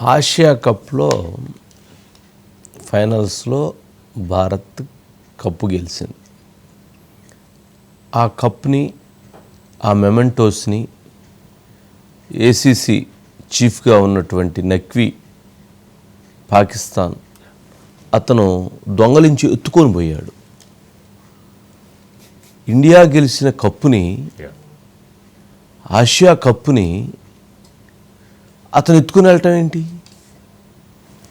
Asia కప్లో ఫైనల్స్లో Bharat cup గెలిచింది ఆ కప్ని ఆ మెమెంటోస్ని ఏసీసీ చీఫ్గా ఉన్నటువంటి నక్వీ పాకిస్తాన్ అతను దొంగలించి ఎత్తుకొని పోయాడు ఇండియా గెలిచిన కప్పుని. ఆసియా కప్పుని అతను ఎత్తుకుని వెళ్ళటం ఏంటి?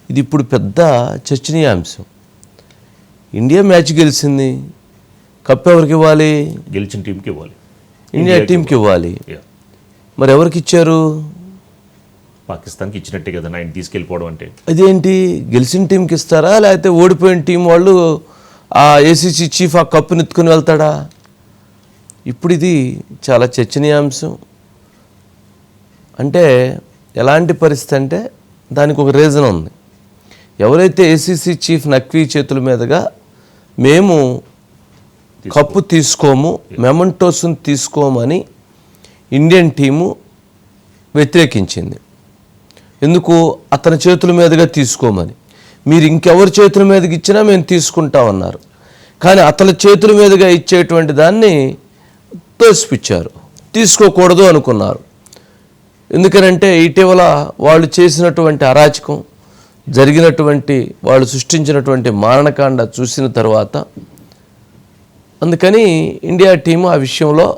ఇది ఇప్పుడు పెద్ద చర్చనీయాంశం. ఇండియా మ్యాచ్ గెలిచింది. కప్ ఎవరికి ఇవ్వాలి? గెలిచిన టీంకి ఇవ్వాలి. ఇండియా టీంకి ఇవ్వాలి. మరి ఎవరికి ఇచ్చారు? పాకిస్తాన్కి ఇచ్చినట్టే కదా ఆయన తీసుకెళ్ళిపోవడం అంటే. అదేంటి? గెలిచిన టీంకి ఇస్తారా? లేకపోతే ఓడిపోయిన టీం వాళ్ళు ఆ ఏసీసీ చీఫ్ ఆ కప్పుని ఎత్తుకుని వెళ్తాడా? ఇప్పుడు ఇది చాలా చర్చనీయాంశం. అంటే ఎలాంటి పరిస్థితి అంటే దానికి ఒక రీజన్ ఉంది. ఎవరైతే ఏసీసీ చీఫ్ నక్వీ చేతుల మీదుగా మేము కప్పు తీసుకోము మెమంటోస్ని తీసుకోమని ఇండియన్ టీము వ్యతిరేకించింది. ఎందుకు? అతని చేతుల మీదుగా తీసుకోమని. మీరు ఇంకెవరి చేతుల మీదకి ఇచ్చినా మేము తీసుకుంటామన్నారు. కానీ అతని చేతుల మీదుగా ఇచ్చేటువంటి దాన్ని తోసిపిచ్చారు. తీసుకోకూడదు అనుకున్నారు. ఎందుకనంటే ఇటీవల వాళ్ళు చేసినటువంటి అరాచకం జరిగినటువంటి వాళ్ళు సృష్టించినటువంటి మారణకాండ చూసిన తర్వాత అందుకని ఇండియా టీము ఆ విషయంలో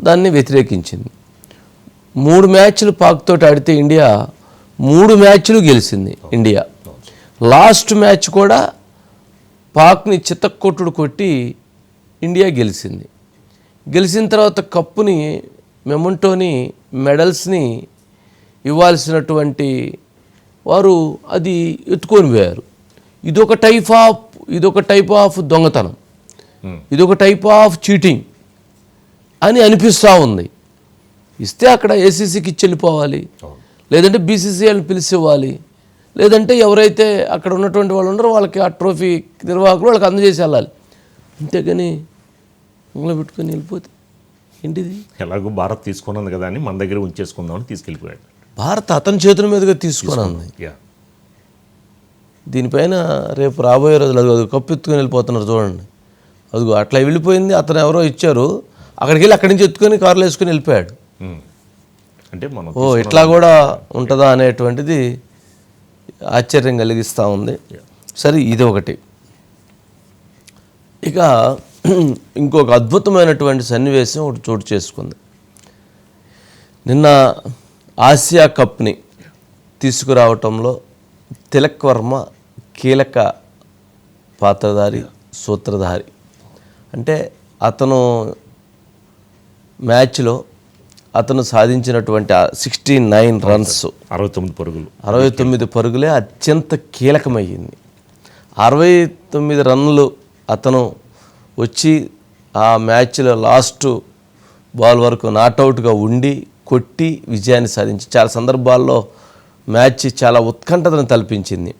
దాన్ని వ్యతిరేకించింది. మూడు మ్యాచ్లు పాక్తో ఆడితే ఇండియా మూడు మ్యాచ్లు గెలిచింది ఇండియా. లాస్ట్ మ్యాచ్ కూడా పాక్ని చిత్తకొట్టుడు కొట్టి ఇండియా గెలిచింది. గెలిచిన తర్వాత కప్పుని మెమంటోని మెడల్స్ని ఇవ్వాల్సినటువంటి వారు అది ఎత్తుకొని పోయారు. ఇదొక టైప్ ఆఫ్ ఇదొక టైప్ ఆఫ్ దొంగతనం. ఇదొక టైప్ ఆఫ్ చీటింగ్ అని అనిపిస్తూ ఉంది. ఇస్తే అక్కడ ఏసీసీకి ఇచ్చి వెళ్ళిపోవాలి. లేదంటే బీసీసీఎల్ని పిలిచి ఇవ్వాలి లేదంటే ఎవరైతే అక్కడ ఉన్నటువంటి వాళ్ళు ఉన్నారో వాళ్ళకి ఆ ట్రోఫీ నిర్వాహకులు వాళ్ళకి అందజేసి వెళ్ళాలి. అంతేగాని ఇంట్లో పెట్టుకొని వెళ్ళిపోతే ఏంటిది? ఎలాగో భారత్ తీసుకున్నది కదా అని మన దగ్గర ఉంచేసుకుందామని తీసుకెళ్ళిపోయాడు. భారత్ అతని చేతుల మీదుగా తీసుకొని ఉంది యా దీనిపైన రేపు రాబోయే రోజులు అది అది కప్పు ఎత్తుకొని వెళ్ళిపోతున్నారు చూడండి. అదిగో అట్లా వెళ్ళిపోయింది. అతను ఎవరో ఇచ్చారు. అక్కడికి వెళ్ళి అక్కడి నుంచి ఎత్తుకొని కారులో వేసుకొని వెళ్ళిపోయాడు. అంటే మనం ఓ ఇట్లా కూడా ఉంటుందా అనేటువంటిది ఆశ్చర్యం కలిగిస్తూ ఉంది. సరే ఇది ఒకటి. ఇక ఇంకొక అద్భుతమైనటువంటి సన్నివేశం ఒకటి చోటు చేసుకుంది. నిన్న ఆసియా కప్ని తీసుకురావటంలో తిలక్ వర్మ కీలక పాత్రధారి సూత్రధారి. అంటే అతను మ్యాచ్లో అతను సాధించినటువంటి సిక్స్టీ నైన్ రన్స్ అరవై తొమ్మిది పరుగులు. అరవై తొమ్మిది పరుగులే అత్యంత కీలకమయ్యింది. అరవై తొమ్మిది రన్నులు అతను వచ్చి ఆ మ్యాచ్లో లాస్ట్ బాల్ వరకు నాట్అవుట్గా ఉండి కొట్టి విజయాన్ని సాధించి చాలా సందర్భాల్లో మ్యాచ్ చాలా ఉత్కంఠతను తలపించింది.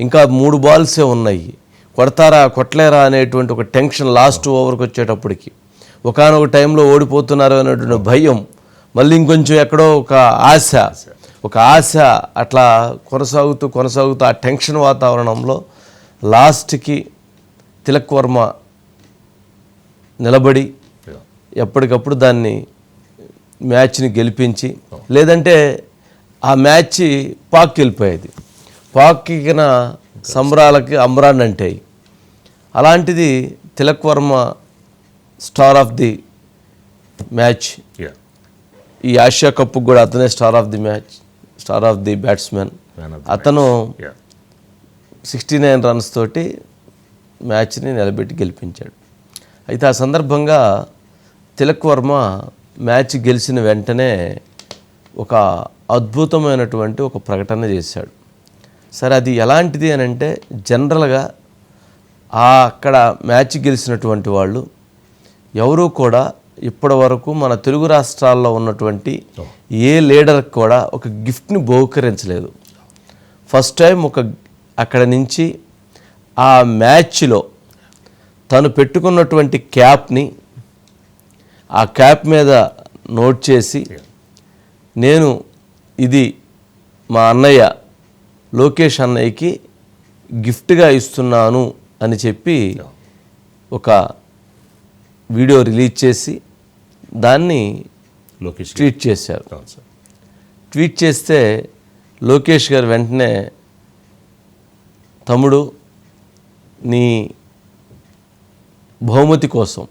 ఇంకా మూడు బాల్సే ఉన్నాయి. కొడతారా కొట్టలేరా అనేటువంటి ఒక టెన్షన్ లాస్ట్ ఓవర్కి వచ్చేటప్పటికి. ఒకనొక టైంలో ఓడిపోతున్నారు అనేటువంటి భయం మళ్ళీ ఇంకొంచెం ఎక్కడో ఒక ఆశ ఒక ఆశ అట్లా కొనసాగుతూ కొనసాగుతూ ఆ టెన్షన్ వాతావరణంలో లాస్ట్కి తిలక్ వర్మ నిలబడి ఎప్పటికప్పుడు దాన్ని మ్యాచ్ని గెలిపించి లేదంటే ఆ మ్యాచ్ పాక్ వెళ్ళిపోయేది. పాక్కి సంబరాలకి అమ్రాన్ అంటాయి అలాంటిది Tilak Varma star of the match. ఈ ఆసియా కప్కు కూడా అతనే star of the match star of the batsmen. అతను సిక్స్టీ నైన్ రన్స్ తోటి మ్యాచ్ని నిలబెట్టి గెలిపించాడు. అయితే ఆ సందర్భంగా తిలక్ వర్మ మ్యాచ్ గెలిచిన వెంటనే ఒక అద్భుతమైనటువంటి ఒక ప్రకటన చేశాడు. సరే అది ఎలాంటిది అని అంటే జనరల్గా ఆ అక్కడ మ్యాచ్ గెలిచినటువంటి వాళ్ళు ఎవరూ కూడా ఇప్పటి వరకు మన తెలుగు రాష్ట్రాల్లో ఉన్నటువంటి ఏ లీడర్కి కూడా ఒక గిఫ్ట్ని బహుకరించలేదు. ఫస్ట్ టైం ఒక అక్కడ నుంచి ఆ మ్యాచ్లో తను పెట్టుకున్నటువంటి క్యాప్ని ఆ క్యాప్ మీద నోట్ చేసి నేను ఇది మా అన్నయ్య లోకేష్ అన్నయ్యకి గిఫ్ట్గా ఇస్తున్నాను అని చెప్పి ఒక వీడియో రిలీజ్ చేసి దాన్ని లోకేష్. ట్వీట్ చేశారు ట్వీట్ చేస్తే లోకేష్ గారు వెంటనే తమ్ముడు నీ బహుమతి కోసం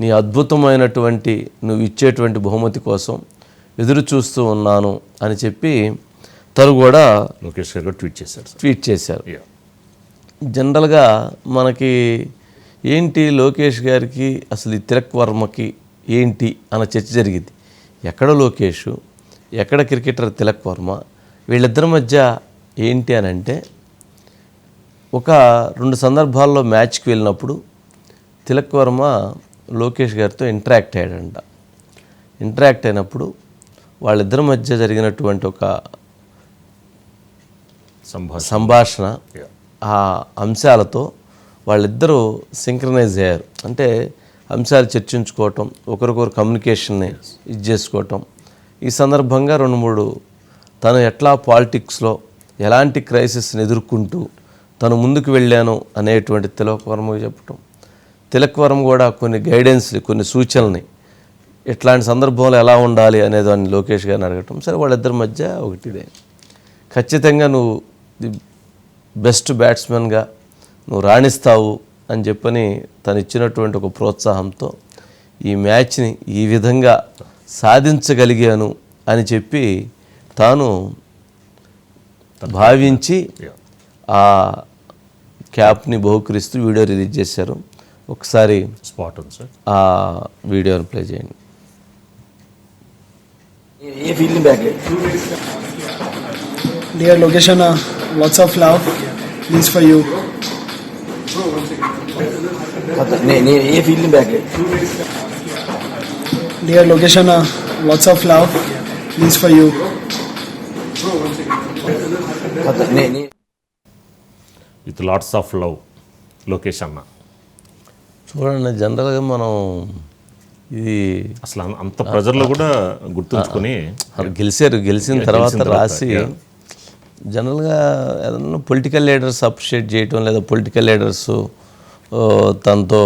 నీ అద్భుతమైనటువంటి నువ్వు ఇచ్చేటువంటి బహుమతి కోసం ఎదురు చూస్తూ ఉన్నాను అని చెప్పి తను కూడా లోకేష్ గారు ట్వీట్ చేశారు ట్వీట్ చేశారు. జనరల్గా మనకి ఏంటి లోకేష్ గారికి అసలు ఈ తిలక్ వర్మకి ఏంటి అన్న చర్చ జరిగింది. ఎక్కడ లోకేష్ ఎక్కడ క్రికెటర్ తిలక్ వర్మ వీళ్ళిద్దరి మధ్య ఏంటి అని అంటే ఒక రెండు సందర్భాల్లో మ్యాచ్కి వెళ్ళినప్పుడు తిలక్ వర్మ లోకేష్ గారితో ఇంటరాక్ట్ అయ్యాడంట. ఇంటరాక్ట్ అయినప్పుడు వాళ్ళిద్దరి మధ్య జరిగినటువంటి ఒక సంభాషణ. ఆ అంశాలతో వాళ్ళిద్దరూ సింక్రనైజ్ అయ్యారు. అంటే అంశాలు చర్చించుకోవటం ఒకరికొకరు కమ్యూనికేషన్ని ఇది చేసుకోవటం. ఈ సందర్భంగా రెండు మూడు తను ఎట్లా పాలిటిక్స్లో ఎలాంటి క్రైసిస్ని ఎదుర్కొంటూ తను ముందుకు వెళ్ళాను అనేటువంటి తిలకవరము చెప్పటం. తిలకవరం కూడా కొన్ని గైడెన్స్ని కొన్ని సూచనల్ని ఇట్లాంటి సందర్భంలో ఎలా ఉండాలి అనే దాన్ని లోకేష్ గారిని అడగటం. సరే వాళ్ళిద్దరి మధ్య ఒకటిదే ఖచ్చితంగా నువ్వు ది బెస్ట్ బ్యాట్స్మెన్గా నువ్వు రాణిస్తావు అని చెప్పని తను ఇచ్చినటువంటి ఒక ప్రోత్సాహంతో ఈ మ్యాచ్ని ఈ విధంగా సాధించగలిగాను అని చెప్పి తాను భావించి ఆ క్యాప్ని బహుకరిస్తూ వీడియో రిలీజ్ చేశారు. ఒకసారి స్పాట్ ఉంది సార్. ఆ వీడియోని ప్లే చేయండి. Dear location what's of love please for you a field back dear location what's of love please for you with lots of love location అన్న చూడండి జనరల్గా మనం ఇది అసలు అంత ప్రెజర్లో కూడా గుర్తుంచుకొని గెలిచారు గెలిచిన తర్వాత రాసి. జనరల్గా ఏదన్నా పొలిటికల్ లీడర్స్ అప్రిషియేట్ చేయటం లేదా పొలిటికల్ లీడర్స్ తనతో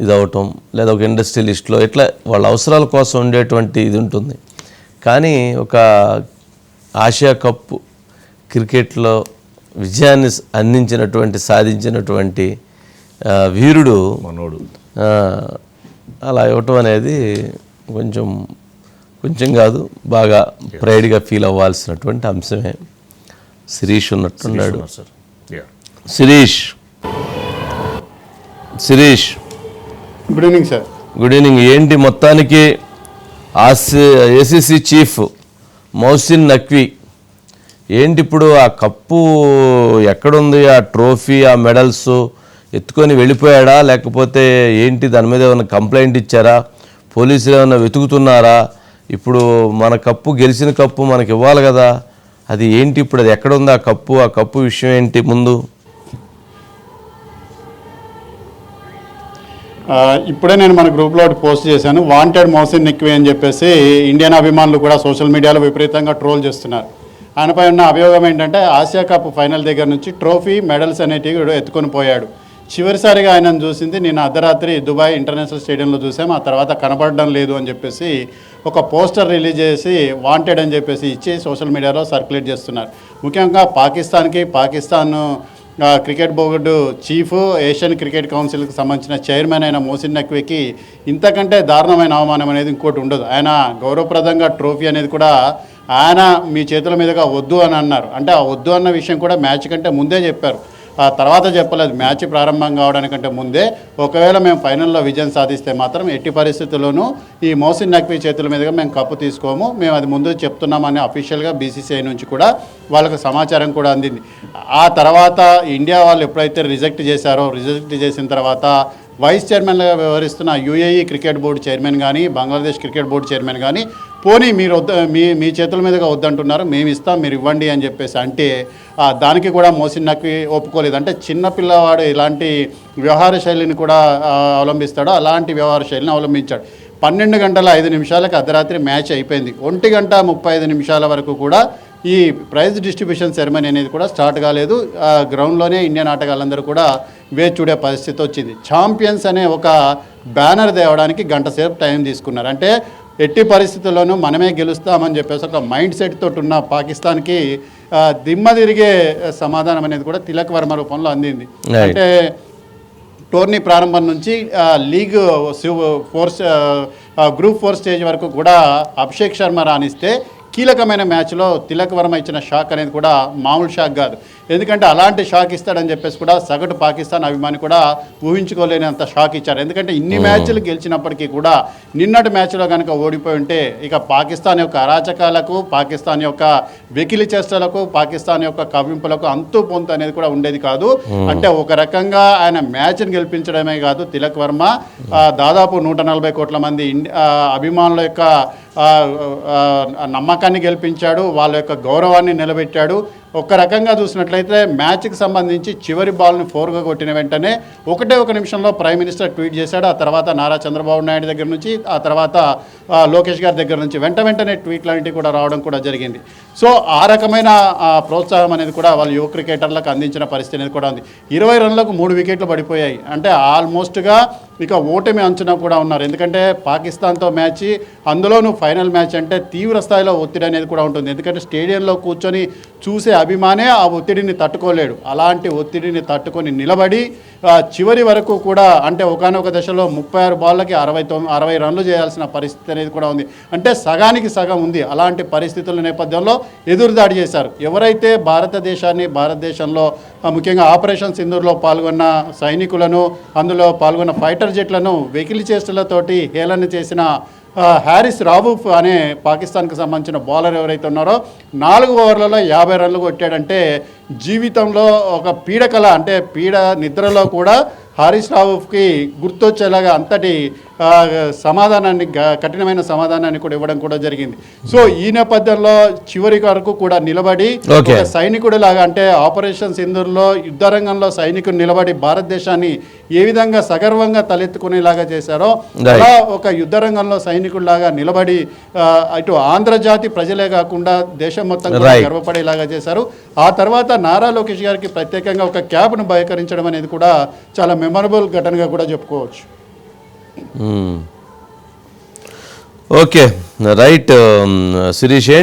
ఇదవటం లేదా ఒక ఇండస్ట్రియలిస్ట్లో ఇట్లా వాళ్ళ అవసరాల కోసం ఉండేటువంటి ఇది ఉంటుంది కానీ ఒక ఆసియా కప్ క్రికెట్లో విజయాన్ని అందించినటువంటి సాధించినటువంటి వీరుడు మనోడు. ఆ, అలా ఇవ్వటం అనేది కొంచెం కొంచెం కాదు బాగా ప్రైడ్గా ఫీల్ అవ్వాల్సినటువంటి అంశమే. శిరీష్ ఉన్నట్టున్నాడు. ఉన్నారు sir yeah Sirish. Sirish. Good evening sir good evening ఏంటి మొత్తానికి ఆసి ఏసీసీ చీఫ్ మౌసిన్ నక్వీ? ఏంటి ఇప్పుడు ఆ కప్పు ఎక్కడుంది? ఆ ట్రోఫీ ఆ మెడల్స్ ఎత్తుకొని వెళ్ళిపోయాడా? లేకపోతే ఏంటి దాని మీద ఏమైనా కంప్లైంట్ ఇచ్చారా? పోలీసులు ఏమైనా వెతుకుతున్నారా? ఇప్పుడు మన కప్పు గెలిచిన కప్పు మనకి ఇవ్వాలి కదా. అది ఏంటి ఇప్పుడు? అది ఎక్కడుంది ఆ కప్పు? ఆ కప్పు విషయం ఏంటి ముందు? ఇప్పుడే నేను మన గ్రూప్లో పోస్ట్ చేశాను. వాంటెడ్ మౌసిన్ నిక్వి అని చెప్పేసి ఇండియన్ అభిమానులు కూడా సోషల్ మీడియాలో విపరీతంగా ట్రోల్ చేస్తున్నారు. ఆయనపై ఉన్న అభియోగం ఏంటంటే ఆసియా కప్ ఫైనల్ దగ్గర నుంచి ట్రోఫీ మెడల్స్ అనేటివి ఎత్తుకొని పోయాడు. చివరిసారిగా ఆయనను చూసింది నేను అర్ధరాత్రి దుబాయ్ ఇంటర్నేషనల్ స్టేడియంలో చూసాం ఆ తర్వాత కనబడడం లేదు అని చెప్పేసి ఒక పోస్టర్ రిలీజ్ చేసి వాంటెడ్ అని చెప్పేసి ఇచ్చి సోషల్ మీడియాలో సర్క్యులేట్ చేస్తున్నారు. ముఖ్యంగా పాకిస్తాన్కి Pakistan cricket board chief Asian cricket కౌన్సిల్కి సంబంధించిన చైర్మన్ అయిన మోసిన్ నక్వీకి ఇంతకంటే దారుణమైన అవమానం అనేది ఇంకోటి ఉండదు. ఆయన గౌరవప్రదంగా ట్రోఫీ అనేది కూడా ఆయన మీ చేతుల మీదుగా వద్దు అని అన్నారు. అంటే ఆ వద్దు అన్న విషయం కూడా మ్యాచ్ కంటే ముందే చెప్పారు. ఆ తర్వాత చెప్పలేదు. మ్యాచ్ ప్రారంభం కావడానికంటే ముందే ఒకవేళ మేము ఫైనల్లో విజయం సాధిస్తే మాత్రం ఎట్టి పరిస్థితుల్లోనూ ఈ మోసిన్ నక్వీ చేతుల మీదుగా మేము కప్పు తీసుకోము. మేము అది ముందు చెప్తున్నామని అఫీషియల్గా బీసీసీఐ నుంచి కూడా వాళ్ళకు సమాచారం కూడా అందింది. ఆ తర్వాత ఇండియా వాళ్ళు ఎప్పుడైతే రిజెక్ట్ చేశారో రిజెక్ట్ చేసిన తర్వాత వైస్ చైర్మన్గా వ్యవహరిస్తున్న యూఏఈ క్రికెట్ బోర్డు చైర్మన్ కానీ బంగ్లాదేశ్ క్రికెట్ బోర్డు చైర్మన్ కానీ పోనీ మీరు వద్ద మీ మీ చేతుల మీదుగా వద్దంటున్నారు మేము ఇస్తాం మీరు ఇవ్వండి అని చెప్పేసి. అంటే దానికి కూడా మోసిన్నకి ఒప్పుకోలేదు. అంటే చిన్నపిల్లవాడు ఇలాంటి వ్యవహార శైలిని కూడా అవలంబిస్తాడు అవలంబిస్తాడో. అలాంటి వ్యవహార శైలిని అవలంబించాడు. పన్నెండు గంటల ఐదు నిమిషాలకు అర్ధరాత్రి మ్యాచ్ అయిపోయింది. ఒంటి గంట ముప్పై ఐదు నిమిషాల వరకు కూడా ఈ ప్రైజ్ డిస్ట్రిబ్యూషన్ సెరమనీ అనేది కూడా స్టార్ట్ కాలేదు. ఆ గ్రౌండ్లోనే ఇండియన్ ఆటగాళ్ళందరూ కూడా వేచి చూడే పరిస్థితి వచ్చింది. ఛాంపియన్స్ అనే ఒక బ్యానర్ తేవడానికి గంట సేపు టైం తీసుకున్నారు. అంటే ఎట్టి పరిస్థితుల్లోనూ మనమే గెలుస్తామని చెప్పేసి ఒక మైండ్ సెట్ తోటి ఉన్న పాకిస్తాన్కి దిమ్మ తిరిగే సమాధానం అనేది కూడా తిలక్ వర్మ రూపంలో అందింది. అంటే టోర్నీ ప్రారంభం నుంచి లీగ్ సి- ఫోర్ ఆ, ఆ, గ్రూప్ ఫోర్ స్టేజ్ వరకు కూడా అభిషేక్ శర్మ రాణిస్తే కీలకమైన మ్యాచ్లో తిలక్ వర్మ ఇచ్చిన షాక్ అనేది కూడా మామూలు షాక్ కాదు ఎందుకంటే అలాంటి షాక్ ఇస్తాడని చెప్పేసి కూడా సగటు పాకిస్తాన్ అభిమాని కూడా ఊహించుకోలేనంత షాక్ ఇచ్చారు. ఎందుకంటే ఇన్ని మ్యాచ్లు గెలిచినప్పటికీ కూడా నిన్నటి మ్యాచ్లో కనుక ఓడిపోయి ఉంటే ఇక పాకిస్తాన్ యొక్క అరాచకాలకు పాకిస్తాన్ యొక్క వెకిలి చేష్టలకు పాకిస్తాన్ యొక్క కవ్వింపులకు అంతు పొంతు అనేది కూడా ఉండేది కాదు. అంటే ఒక రకంగా ఆయన మ్యాచ్ని గెలిపించడమే కాదు. తిలక్ వర్మ దాదాపు నూట నలభై కోట్ల మంది అభిమానుల యొక్క నమ్మకాన్ని గెలిపించాడు. వాళ్ళ యొక్క గౌరవాన్ని నిలబెట్టాడు. ఒక రకంగా చూసినట్లయితే మ్యాచ్కి సంబంధించి చివరి బాల్ని ఫోర్గా కొట్టిన వెంటనే ఒకటే ఒక నిమిషంలో ప్రైమ్ మినిస్టర్ ట్వీట్ చేశాడు. ఆ తర్వాత నారా చంద్రబాబు నాయుడు దగ్గర నుంచి ఆ తర్వాత లోకేష్ గారి దగ్గర నుంచి వెంట వెంటనే ట్వీట్లు అనేటివి కూడా రావడం కూడా జరిగింది. సో ఆ రకమైన ఆ, ప్రోత్సాహం అనేది కూడా వాళ్ళ యువ క్రికెటర్లకు అందించిన పరిస్థితి అనేది కూడా ఉంది. ఇరవై రన్లకు మూడు వికెట్లు పడిపోయాయి. అంటే ఆల్మోస్ట్గా ఇక ఓటమి అంచనా కూడా ఉన్నారు. ఎందుకంటే పాకిస్తాన్తో మ్యాచ్ అందులోనూ ఫైనల్ మ్యాచ్ అంటే తీవ్ర స్థాయిలో ఒత్తిడి అనేది కూడా ఉంటుంది. ఎందుకంటే స్టేడియంలో కూర్చొని చూసే అభిమానే ఆ ఒత్తిడిని తట్టుకోలేడు. అలాంటి ఒత్తిడిని తట్టుకొని నిలబడి చివరి వరకు కూడా అంటే ఒకనొక దశలో ముప్పై ఆరు బాళ్ళకి అరవై తొమ్మిది అరవై రన్లు చేయాల్సిన పరిస్థితి అనేది కూడా ఉంది. అంటే సగానికి సగం ఉంది. అలాంటి పరిస్థితుల నేపథ్యంలో ఎదురుదాడి చేశారు. ఎవరైతే భారతదేశాన్ని భారతదేశంలో ముఖ్యంగా ఆపరేషన్ సింధూర్లో పాల్గొన్న సైనికులను అందులో పాల్గొన్న ఫైటర్ జెట్లను వెకిలి చేష్టలతోటి హేళన చేసిన హ్యారిస్ రావుఫ్ అనే పాకిస్తాన్కి సంబంధించిన బౌలర్ ఎవరైతే ఉన్నారో నాలుగు ఓవర్లలో యాభై రన్లు కొట్టాడంటే జీవితంలో ఒక పీడకల అంటే పీడ నిద్రలో కూడా హారిస్ రావుఫ్కి గుర్తొచ్చేలాగా అంతటి సమాధానాన్ని కఠినమైన సమాధానాన్ని కూడా ఇవ్వడం కూడా జరిగింది సో ఈ నేపథ్యంలో చివరి వరకు కూడా నిలబడి సైనికుడు లాగా అంటే ఆపరేషన్ సింధూర్లో యుద్ధ రంగంలో సైనికుడు నిలబడి భారతదేశాన్ని ఏ విధంగా సగర్వంగా తలెత్తుకునేలాగా చేశారో. అలా ఒక యుద్ధ రంగంలో సైనికుడిలాగా నిలబడి ఇటు ఆంధ్రజాతి ప్రజలే కాకుండా దేశం మొత్తం. గర్వపడేలాగా చేశారు ఆ తర్వాత నారా లోకేష్ గారికి ప్రత్యేకంగా ఒక క్యాబ్ను బహికరించడం అనేది కూడా చాలా మెమరబుల్ ఘటనగా కూడా చెప్పుకోవచ్చు. Okay right Sirish